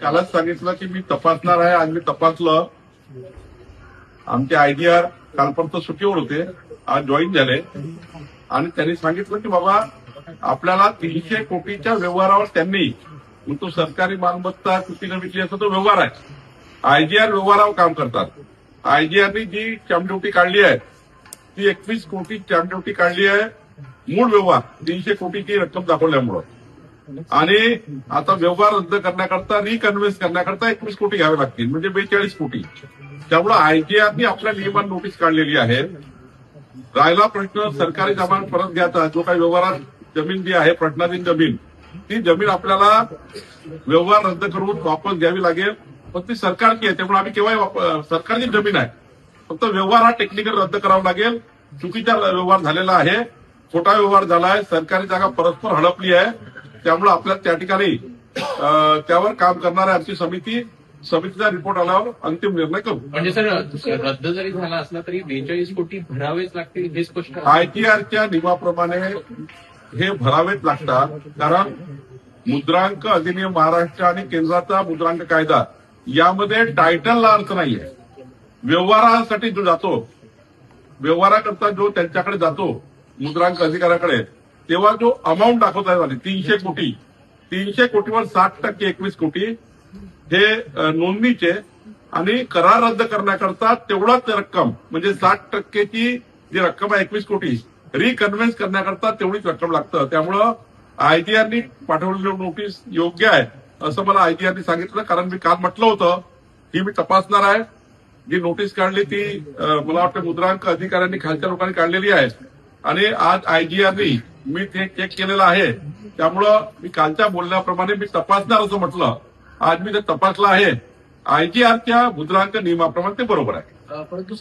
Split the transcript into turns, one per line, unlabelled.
कालच सांगितलं की मी तपासणार आहे आज मी तपासलं. आमचे आयडीआर कालपर्यंत सुट्टीवर होते आज जॉईन झाले. आणि त्यांनी सांगितलं की बाबा आपल्याला तीनशे कोटीच्या व्यवहारावर त्यांनी तो सरकारी मालमत्ता कृतीनं विकली असं तो व्यवहार आहे. आयजीआर व्यवहारावर काम करतात. आयजीआरनी जी स्टॅम्प काढली आहे ती एकवीस कोटी स्टॅम्प काढली आहे. मूळ व्यवहार तीनशे कोटीची रक्कम दाखवल्यामुळं. आणि आता व्यवहार रद्द करण्याकरता रिकन्व्हेन्स करण्याकरता एकवीस कोटी घ्यावे लागतील. म्हणजे बेचाळीस कोटी. त्यामुळे आयटीआरनी आपल्या नियमान नोटीस काढलेली आहे. राहिला प्रश्न सरकारी जमान परत घ्यायचा. जो काही व्यवहारात जमीन जी आहे प्रश्नाधीन जमीन ती जमीन आपल्याला व्यवहार रद्द करून वापस घ्यावी लागेल. पण ती सरकारची आहे. त्यामुळे आम्ही केव्हाही वाप- सरकारची जमीन आहे. फक्त व्यवहार हा टेक्निकल रद्द करावा लागेल. चुकीचा व्यवहार झालेला आहे. खोटा व्यवहार झाला आहे सरकारी जागा परस्पर हडपली आहे. त्यामुळे आपल्याला त्या ठिकाणी त्यावर काम करणाऱ्या आमची समिती समितीचा रिपोर्ट आल्यावर अंतिम निर्णय करू
म्हणजे सर रद्द जरी झाला असला तरी बेचाळीस कोटी भरावेच लागतील हे स्पष्ट.
आयटीआरच्या नियमाप्रमाणे हे भरावेच लागतात कारण मुद्रांक अधिनियम महाराष्ट्र आणि केंद्राचा मुद्रांक कायदा यामध्ये टायटलला अर्थ नाहीये व्यवहारासाठी जो जातो व्यवहाराकरता जो त्यांच्याकडे जातो मुद्रांक अधिकाऱ्याकडे तेव्हा जो अमाऊंट दाखवता आली तीनशे कोटी तीनशे कोटीवर साठ टक्के एकवीस कोटी हे नोंदणीचे आणि करार रद्द करण्याकरता तेवढाच रक्कम म्हणजे साठ टक्केची जी रक्कम आहे एकवीस कोटी रिकन्व्हेन्स करण्याकरता तेवढीच रक्कम लागतं. त्यामुळं आयटीआरनी पाठवलेली नोटीस योग्य आहे असं मला आयटीआरनी सांगितलं. कारण मी काल म्हटलं होतं ही मी तपासणार आहे. जी नोटीस काढली ती मला वाटतं मुद्रांक अधिकाऱ्यांनी खालच्या लोकांनी काढलेली आहे. आणि आज आयजीआरनी मी ते चेक केलेलं आहे. त्यामुळं मी कालच्या बोलण्याप्रमाणे मी तपासणार असं म्हटलं. आज मी ते तपासलं आहे. आयजीआरच्या मुद्रांक नियमाप्रमाणे ते बरोबर आहे.
परंतु